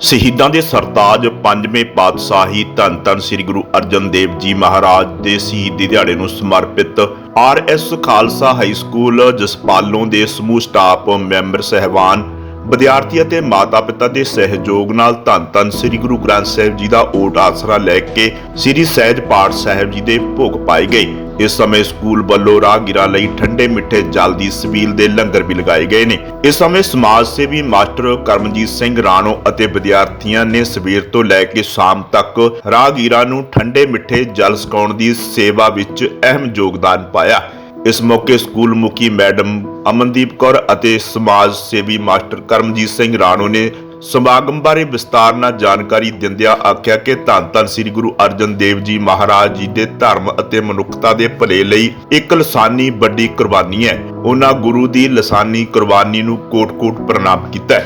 ਸ਼ਹੀਦਾਂ ਦੇ ਸਰਤਾਜ ਪੰਜਵੇਂ ਪਾਤਸ਼ਾਹੀ ਧੰਨ ਧੰਨ ਸ੍ਰੀ ਗੁਰੂ ਅਰਜਨ ਦੇਵ ਜੀ ਮਹਾਰਾਜ ਦੇ ਸ਼ਹੀਦੀ ਦਿਹਾੜੇ ਨੂੰ ਸਮਰਪਿਤ RS Khalsa high school Jaspalon ਦੇ ਸਮੂਹ ਸਟਾਫ ਮੈਂਬਰ ਸਹਿਬਾਨ ਵਿਦਿਆਰਥੀ ਅਤੇ ਮਾਤਾ-ਪਿਤਾ ਦੇ ਸਹਿਯੋਗ ਨਾਲ ਧੰਨ ਧੰਨ ਸ੍ਰੀ ਗੁਰੂ ਗ੍ਰੰਥ ਸਾਹਿਬ ਜੀ ਦਾ ਓਟ ਆਸਰਾ ਲੈ ਕੇ ਸ੍ਰੀ ਸਹਿਜ ਪਾਠ ਸਾਹਿਬ ਜੀ ਦੇ ਭੋਗ ਪਾਏ ਗਏ। ਇਸ ਸਮੇਂ ਸਕੂਲ ਵੱਲੋਂ ਰਾਹਗੀਰਾਂ ਲਈ ਠੰਡੇ ਮਿੱਠੇ ਜਲ ਦੀ ਸਬੀਲ ਦੇ ਲੰਗਰ ਵੀ ਲਗਾਏ ਗਏ ਨੇ। ਇਸ ਸਮੇਂ ਸਮਾਜ ਸੇਵੀ ਮਾਸਟਰ ਕਰਮਜੀਤ ਸਿੰਘ ਰਾਣੋ ਅਤੇ ਵਿਦਿਆਰਥੀਆਂ ਨੇ ਸਵੇਰ ਤੋਂ ਲੈ ਕੇ ਸ਼ਾਮ ਤੱਕ ਰਾਹਗੀਰਾਂ ਨੂੰ ਠੰਡੇ ਮਿੱਠੇ ਜਲ ਛਕਾਉਣ ਦੀ ਸੇਵਾ ਵਿੱਚ ਅਹਿਮ ਯੋਗਦਾਨ ਪਾਇਆ। ਇਸ ਮੌਕੇ ਸਕੂਲ ਮੁਖੀ ਮੈਡਮ ਅਮਨਦੀਪ ਕੌਰ ਅਤੇ ਸਮਾਜ ਸੇਵੀ ਮਾਸਟਰ ਕਰਮਜੀਤ ਸਿੰਘ ਰਾਣੋ ਨੇ ਸਮਾਗਮ ਬਾਰੇ ਵਿਸਤਾਰ ਨਾਲ ਜਾਣਕਾਰੀ ਦਿੰਦਿਆਂ ਆਖਿਆ ਕਿ ਧੰਨ ਧੰਨ ਸ੍ਰੀ ਗੁਰੂ ਅਰਜਨ ਦੇਵ ਜੀ ਮਹਾਰਾਜ ਜੀ ਦੇ ਧਰਮ ਅਤੇ ਮਨੁੱਖਤਾ ਦੇ ਭਲੇ ਲਈ ਇੱਕ ਲਸਾਨੀ ਵੱਡੀ ਕੁਰਬਾਨੀ ਹੈ। ਉਹਨਾਂ ਗੁਰੂ ਦੀ ਲਸਾਨੀ ਕੁਰਬਾਨੀ ਨੂੰ ਕੋਟ-ਕੋਟ ਪ੍ਰਣਾਮ ਕੀਤਾ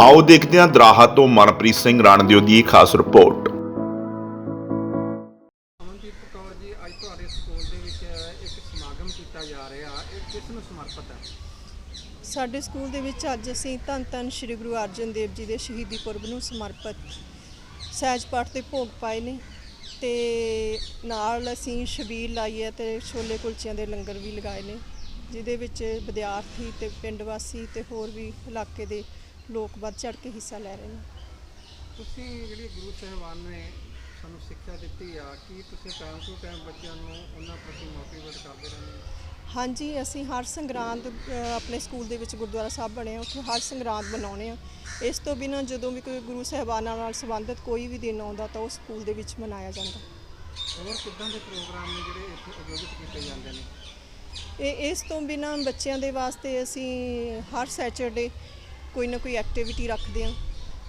ਆਓ ਦੇਖਦੇ ਹਾਂ ਦਰਾਹਾ ਤੋਂ ਮਨਪ੍ਰੀਤ ਸਿੰਘ ਰਾਣਦਿਓ ਦੀ ਖਾਸ ਰਿਪੋਰਟ। ਹੈ ਸਾਡੇ ਸਕੂਲ ਦੇ ਵਿੱਚ ਅੱਜ ਅਸੀਂ ਧੰਨ ਧੰਨ ਸ੍ਰੀ ਗੁਰੂ ਅਰਜਨ ਦੇਵ ਜੀ ਦੇ ਸ਼ਹੀਦੀ ਪੁਰਬ ਨੂੰ ਸਮਰਪਿਤ ਸਹਿਜ ਪਾਠ ਤੇ ਭੋਗ ਪਾਏ ਨੇ ਤੇ ਨਾਲ ਅਸੀਂ ਛਬੀਲ ਲਾਈ ਹੈ ਤੇ ਛੋਲੇ ਕੁਲਚਿਆਂ ਦੇ ਲੰਗਰ ਵੀ ਲਗਾਏ ਨੇ ਜਿਹਦੇ ਵਿੱਚ ਵਿਦਿਆਰਥੀ ਤੇ ਪਿੰਡ ਵਾਸੀ ਤੇ ਹੋਰ ਵੀ ਇਲਾਕੇ ਦੇ ਲੋਕ ਵੱਧ ਚੜ ਕੇ ਹਿੱਸਾ ਲੈ ਰਹੇ ਨੇ। ਤੁਸੀਂ ਜਿਹੜੀ ਗੁਰੂ ਸਾਹਿਬਾਨ ਨੇ ਸਾਨੂੰ ਸਿੱਖਿਆ ਦਿੱਤੀ ਆ ਕੀ ਤੁਸੀਂ ਟਾਈਮ ਟੂ ਟਾਈਮ ਬੱਚਿਆਂ ਨੂੰ ਉਹਨਾਂ ਪ੍ਰਤੀ ਮੋਟੀਵੇਟ ਕਰਦੇ ਰਹਿੰਦੇ ਹੋ? ਹਾਂਜੀ ਅਸੀਂ ਹਰ ਸੰਗਰਾਂਦ ਆਪਣੇ ਸਕੂਲ ਦੇ ਵਿੱਚ ਗੁਰਦੁਆਰਾ ਸਾਹਿਬ ਬਣਿਆ ਉੱਥੇ ਹਰ ਸੰਗਰਾਂਦ ਮਨਾਉਂਦੇ ਆ ਇਸ ਤੋਂ ਬਿਨਾਂ ਜਦੋਂ ਵੀ ਕੋਈ ਗੁਰੂ ਸਾਹਿਬਾਨਾਂ ਨਾਲ ਸੰਬੰਧਿਤ ਕੋਈ ਵੀ ਦਿਨ ਆਉਂਦਾ ਤਾਂ ਉਹ ਸਕੂਲ ਦੇ ਵਿੱਚ ਮਨਾਇਆ ਜਾਂਦਾ। ਹੋਰ ਕਿੱਦਾਂ ਦੇ ਪ੍ਰੋਗਰਾਮ ਨੇ ਜਿਹੜੇ ਇੱਥੇ ਆਯੋਜਿਤ ਕੀਤੇ ਜਾਂਦੇ ਨੇ? ਇਹ ਇਸ ਤੋਂ ਬਿਨਾਂ ਬੱਚਿਆਂ ਦੇ ਵਾਸਤੇ ਅਸੀਂ ਹਰ ਸੈਚਰਡੇ ਕੋਈ ਨਾ ਕੋਈ ਐਕਟੀਵਿਟੀ ਰੱਖਦੇ ਹਾਂ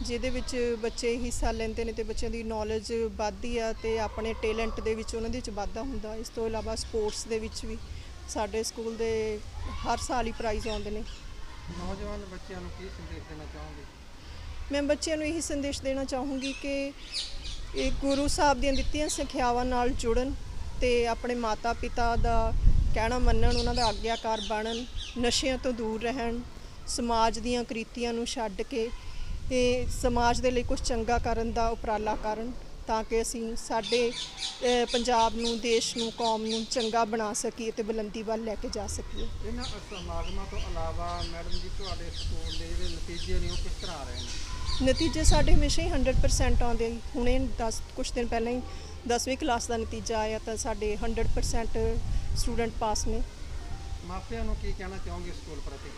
ਜਿਹਦੇ ਵਿੱਚ ਬੱਚੇ ਹਿੱਸਾ ਲੈਂਦੇ ਨੇ ਤੇ ਬੱਚਿਆਂ ਦੀ ਨੌਲੇਜ ਵੱਧਦੀ ਆ ਤੇ ਆਪਣੇ ਟੈਲੈਂਟ ਦੇ ਵਿੱਚ ਉਹਨਾਂ ਦੇ ਵਿੱਚ ਵਾਧਾ ਹੁੰਦਾ। ਇਸ ਤੋਂ ਇਲਾਵਾ ਸਪੋਰਟਸ ਦੇ ਵਿੱਚ ਵੀ ਸਾਡੇ ਸਕੂਲ ਦੇ ਹਰ ਸਾਲ ਹੀ ਪ੍ਰਾਈਜ਼ ਆਉਂਦੇ ਨੇ। ਨੌਜਵਾਨ ਬੱਚਿਆਂ ਨੂੰ ਕੀ ਸੰਦੇਸ਼ ਦੇਣਾ ਚਾਹੋਗੇ? ਮੈਂ ਬੱਚਿਆਂ ਨੂੰ ਇਹੀ ਸੰਦੇਸ਼ ਦੇਣਾ ਚਾਹੂੰਗੀ ਕਿ ਇਹ ਗੁਰੂ ਸਾਹਿਬ ਦੀਆਂ ਦਿੱਤੀਆਂ ਸਿੱਖਿਆਵਾਂ ਨਾਲ ਜੁੜਨ ਤੇ ਆਪਣੇ ਮਾਤਾ ਪਿਤਾ ਦਾ ਕਹਿਣਾ ਮੰਨਣ ਉਹਨਾਂ ਦਾ ਆਗਿਆਕਾਰ ਬਣਨ ਨਸ਼ਿਆਂ ਤੋਂ ਦੂਰ ਰਹਿਣ ਸਮਾਜ ਦੀਆਂ ਕ੍ਰਿਤੀਆਂ ਨੂੰ ਛੱਡ ਕੇ ਇਹ ਸਮਾਜ ਦੇ ਲਈ ਕੁਝ ਚੰਗਾ ਕਰਨ ਦਾ ਉਪਰਾਲਾ ਕਰਨ। ਤਾਂ ਕਿ ਅਸੀਂ ਸਾਡੇ ਪੰਜਾਬ ਨੂੰ ਦੇਸ਼ ਨੂੰ ਕੌਮ ਨੂੰ ਚੰਗਾ ਬਣਾ ਸਕੀਏ ਤੇ ਬੁਲੰਦੀ ਵੱਲ ਲੈ ਕੇ ਜਾ ਸਕੀਏ। ਇਹਨਾਂ ਸਮਾਗਮਾਂ ਤੋਂ ਇਲਾਵਾ ਮੈਡਮ ਜੀ ਤੁਹਾਡੇ ਸਕੂਲ ਦੇ ਜਿਹੜੇ ਨਤੀਜੇ ਨੇ ਉਹ ਕਿਸ ਤਰ੍ਹਾਂ ਆ ਰਹੇ ਨੇ? ਨਤੀਜੇ ਸਾਡੇ ਹਮੇਸ਼ਾ ਹੀ 100% ਆਉਂਦੇ ਹੁਣੇ 10 ਕੁਝ ਦਿਨ ਪਹਿਲਾਂ ਹੀ 10ਵੀਂ ਕਲਾਸ ਦਾ ਨਤੀਜਾ ਆਇਆ ਤਾਂ ਸਾਡੇ 100% ਸਟੂਡੈਂਟ ਪਾਸ ਨੇ। ਮਾਪਿਆਂ ਨੂੰ ਕੀ ਕਹਿਣਾ ਚਾਹੋਗੇ ਸਕੂਲ ਪ੍ਰਤੀ?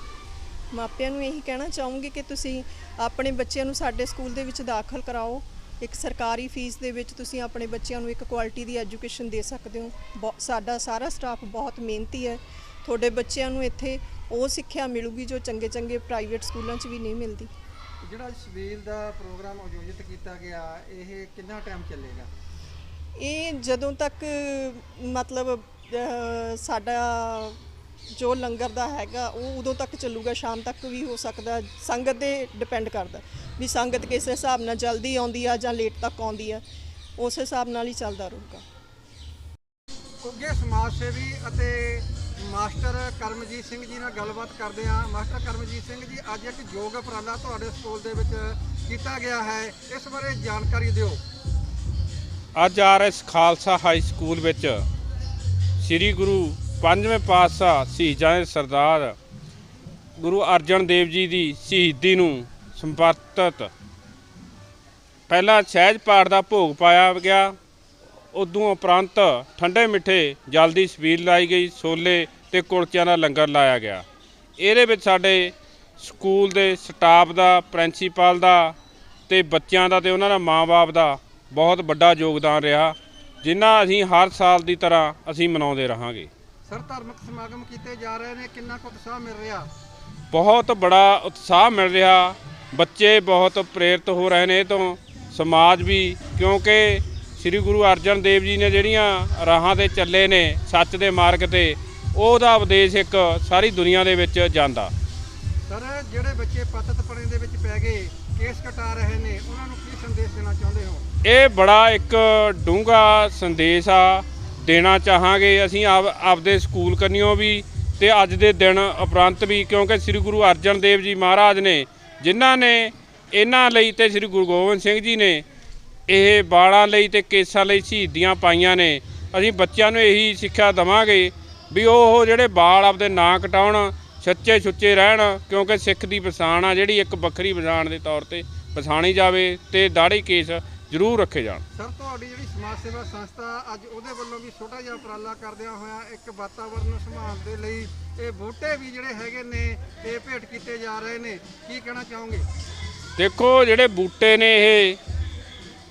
ਮਾਪਿਆਂ ਨੂੰ ਇਹੀ ਕਹਿਣਾ ਚਾਹੂੰਗੀ ਕਿ ਤੁਸੀਂ ਆਪਣੇ ਬੱਚਿਆਂ ਨੂੰ ਸਾਡੇ ਸਕੂਲ ਦੇ ਵਿੱਚ ਦਾਖਲ ਕਰਾਓ। ਇੱਕ ਸਰਕਾਰੀ ਫੀਸ ਦੇ ਵਿੱਚ ਤੁਸੀਂ ਆਪਣੇ ਬੱਚਿਆਂ ਨੂੰ ਇੱਕ ਕੁਆਲਿਟੀ ਦੀ ਐਜੂਕੇਸ਼ਨ ਦੇ ਸਕਦੇ ਹੋ। ਸਾਡਾ ਸਾਰਾ ਸਟਾਫ ਬਹੁਤ ਮਿਹਨਤੀ ਹੈ। ਤੁਹਾਡੇ ਬੱਚਿਆਂ ਨੂੰ ਇੱਥੇ ਉਹ ਸਿੱਖਿਆ ਮਿਲੂਗੀ ਜੋ ਚੰਗੇ ਚੰਗੇ ਪ੍ਰਾਈਵੇਟ ਸਕੂਲਾਂ 'ਚ ਵੀ ਨਹੀਂ ਮਿਲਦੀ। ਜਿਹੜਾ ਸਵੇਲ ਦਾ ਪ੍ਰੋਗਰਾਮ ਆਯੋਜਿਤ ਕੀਤਾ ਗਿਆ ਇਹ ਕਿੰਨਾ ਟਾਈਮ ਚੱਲੇਗਾ? ਇਹ ਜਦੋਂ ਤੱਕ ਮਤਲਬ ਸਾਡਾ ਜੋ ਲੰਗਰ ਦਾ ਹੈਗਾ ਉਹ ਉਦੋਂ ਤੱਕ ਚੱਲੂਗਾ ਸ਼ਾਮ ਤੱਕ ਵੀ ਹੋ ਸਕਦਾ ਸੰਗਤ ਦੇ ਡਿਪੈਂਡ ਕਰਦਾ। ਵੀ ਸੰਗਤ ਕਿਸ ਹਿਸਾਬ ਨਾਲ ਜਲਦੀ ਆਉਂਦੀ ਆ ਜਾਂ ਲੇਟ ਤੱਕ ਆਉਂਦੀ ਆ ਉਸ ਹਿਸਾਬ ਨਾਲ ਹੀ ਚੱਲਦਾ ਰਹੂਗਾ। ਉੱਗੇ ਸਮਾਜ ਸੇਵੀ ਅਤੇ ਮਾਸਟਰ ਕਰਮਜੀਤ ਸਿੰਘ ਜੀ ਨਾਲ ਗੱਲਬਾਤ ਕਰਦੇ ਹਾਂ। ਮਾਸਟਰ ਕਰਮਜੀਤ ਸਿੰਘ ਜੀ ਅੱਜ ਇੱਕ ਯੋਗ ਉਪਰਾਲਾ ਤੁਹਾਡੇ ਸਕੂਲ ਦੇ ਵਿੱਚ ਕੀਤਾ ਗਿਆ ਹੈ। ਇਸ ਬਾਰੇ ਜਾਣਕਾਰੀ ਦਿਓ। ਅੱਜ ਆਰਐਸ ਖਾਲਸਾ ਹਾਈ ਸਕੂਲ ਵਿੱਚ ਸ੍ਰੀ ਗੁਰੂ ਪੰਜਵੇਂ ਪਾਤਸ਼ਾਹ ਸ਼ਹੀਦਾਂ ਦੇ ਸਰਦਾਰ ਗੁਰੂ ਅਰਜਨ ਦੇਵ ਜੀ ਦੀ ਸ਼ਹੀਦੀ ਨੂੰ ਸੰਪਰਕਿਤ ਪਹਿਲਾਂ ਸਹਿਜ ਪਾਠ ਦਾ ਭੋਗ ਪਾਇਆ ਗਿਆ। ਉਦੋਂ ਉਪਰੰਤ ਠੰਡੇ ਮਿੱਠੇ ਜਲ ਦੀ ਛਬੀਲ ਲਾਈ ਗਈ ਛੋਲੇ ਤੇ ਕੁਲਚਿਆਂ ਦਾ ਲੰਗਰ ਲਾਇਆ ਗਿਆ। ਇਹਦੇ ਵਿੱਚ ਸਾਡੇ ਸਕੂਲ ਦੇ ਸਟਾਫ ਦਾ ਪ੍ਰਿੰਸੀਪਲ ਦਾ ਤੇ ਬੱਚਿਆਂ ਦਾ ਤੇ ਉਹਨਾਂ ਦਾ ਮਾਂ-ਬਾਪ ਦਾ ਬਹੁਤ ਵੱਡਾ ਯੋਗਦਾਨ ਰਿਹਾ ਜਿੰਨਾ ਅਸੀਂ ਹਰ ਸਾਲ ਦੀ ਤਰ੍ਹਾਂ ਅਸੀਂ ਮਨਾਉਂਦੇ ਰਹਾਂਗੇ। ਸਰ ਧਾਰਮਿਕ ਸਮਾਗਮ ਕੀਤੇ ਜਾ ਰਹੇ ਨੇ ਕਿੰਨਾ ਕੁ ਉਤਸ਼ਾਹ ਮਿਲ ਰਿਹਾ? ਬਹੁਤ ਬੜਾ ਉਤਸ਼ਾਹ ਮਿਲ ਰਿਹਾ। ਬੱਚੇ ਬਹੁਤ ਪ੍ਰੇਰਿਤ ਹੋ ਰਹੇ ਨੇ ਇਹ ਤੋਂ ਸਮਾਜ ਵੀ ਕਿਉਂਕਿ ਸ੍ਰੀ ਗੁਰੂ ਅਰਜਨ ਦੇਵ ਜੀ ਨੇ ਜਿਹੜੀਆਂ ਰਾਹਾਂ ਤੇ ਚੱਲੇ ਨੇ ਸੱਚ ਦੇ ਮਾਰਗ ਤੇ ਉਹਦਾ ਉਪਦੇਸ਼ ਇੱਕ ਸਾਰੀ ਦੁਨੀਆ ਦੇ ਵਿੱਚ ਜਾਂਦਾ। ਸਰ ਜਿਹੜੇ ਬੱਚੇ ਪਤਤਪਣੇ ਦੇ ਵਿੱਚ ਪੈ ਗਏ ਕੇਸ ਕਟਾ ਰਹੇ ਨੇ ਉਹਨਾਂ ਨੂੰ ਕੀ ਸੰਦੇਸ਼ ਦੇਣਾ ਚਾਹੁੰਦੇ ਹੋ? ਇਹ ਬੜਾ ਇੱਕ ਡੂੰਘਾ ਸੰਦੇਸ਼ ਆ ਦੇਣਾ ਚਾਹਾਂਗੇ ਅਸੀਂ ਆਪ ਆਪਦੇ ਸਕੂਲ ਕੰਨਿਓ ਵੀ ਤੇ ਅੱਜ ਦੇ ਦਿਨ ਉਪਰੰਤ ਵੀ ਕਿਉਂਕਿ ਸ੍ਰੀ ਗੁਰੂ ਅਰਜਨ ਦੇਵ ਜੀ ਮਹਾਰਾਜ ਨੇ ਜਿਨ੍ਹਾਂ ਨੇ ਇਹਨਾਂ ਲਈ ਤੇ ਸ੍ਰੀ ਗੁਰੂ ਗੋਬਿੰਦ ਸਿੰਘ ਜੀ ਨੇ ਇਹ ਬਾਲਾਂ ਲਈ ਤੇ ਕੇਸਾਂ ਲਈ ਸ਼ਹੀਦੀਆਂ ਪਾਈਆਂ ਨੇ। ਅਸੀਂ ਬੱਚਿਆਂ ਨੂੰ ਇਹੀ ਸਿੱਖਿਆ ਦਵਾਂਗੇ ਵੀ ਉਹ ਜਿਹੜੇ ਬਾਲ ਆਪਦੇ ਨਾਂ ਕਟਾਉਣ, ਸੱਚੇ ਸੁੱਚੇ ਰਹਿਣ, ਕਿਉਂਕਿ ਸਿੱਖ ਦੀ ਪਛਾਣ ਆ ਜਿਹੜੀ ਇੱਕ ਵੱਖਰੀ ਪਛਾਣ ਦੇ ਤੌਰ ਤੇ ਪਛਾਣੀ ਜਾਵੇ ਤੇ ਦਾੜੀ ਕੇਸ ਜ਼ਰੂਰ ਰੱਖੇ ਜਾਣ। ਸਰ ਤੁਹਾਡੀ ਜਿਹੜੀ ਸਮਾਜ ਸੇਵਾ ਸੰਸਥਾ ਅੱਜ ਉਹਦੇ ਵੱਲੋਂ ਵੀ ਛੋਟਾ ਜਿਹਾ ਉਪਰਾਲਾ ਕਰਦਿਆਂ ਹੋਇਆ ਇੱਕ ਵਾਤਾਵਰਨ ਨੂੰ ਸੰਭਾਲ ਦੇ ਲਈ ਇਹ ਬੂਟੇ ਵੀ ਜਿਹੜੇ ਹੈਗੇ ਨੇ ਇਹ ਭੇਟ ਕੀਤੇ ਜਾ ਰਹੇ ਨੇ। ਕੀ ਕਹਿਣਾ ਚਾਹੋਗੇ? ਦੇਖੋ ਜਿਹੜੇ ਬੂਟੇ ਨੇ ਇਹ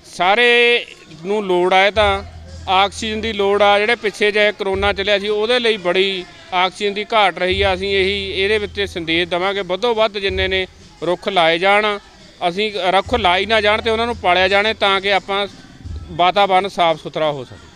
ਸਾਰੇ ਨੂੰ ਲੋੜ ਆ ਇਹ ਤਾਂ ਆਕਸੀਜਨ ਦੀ ਲੋੜ ਆ। ਜਿਹੜੇ ਪਿੱਛੇ ਜੇ ਕਰੋਨਾ ਚੱਲਿਆ ਸੀ ਉਹਦੇ ਲਈ ਬੜੀ ਆਕਸੀਜਨ ਦੀ ਘਾਟ ਰਹੀ ਆ। ਅਸੀਂ ਇਹੀ ਇਹਦੇ ਵਿੱਚ ਸੰਦੇਸ਼ ਦਵਾਂਗੇ। ਵੱਧੋ ਵੱਧ ਜਿੰਨੇ ਨੇ ਰੁੱਖ ਲਾਏ ਜਾਣ ਅਸੀਂ ਰੁੱਖ ਲਾਈ ਨਾ ਜਾਣ ਤੇ ਉਹਨਾਂ ਨੂੰ ਪਾਲਿਆ ਜਾਣੇ ਤਾਂ ਕਿ ਆਪਾਂ ਵਾਤਾਵਰਨ ਸਾਫ਼ ਸੁਥਰਾ ਹੋ ਸਕੇ।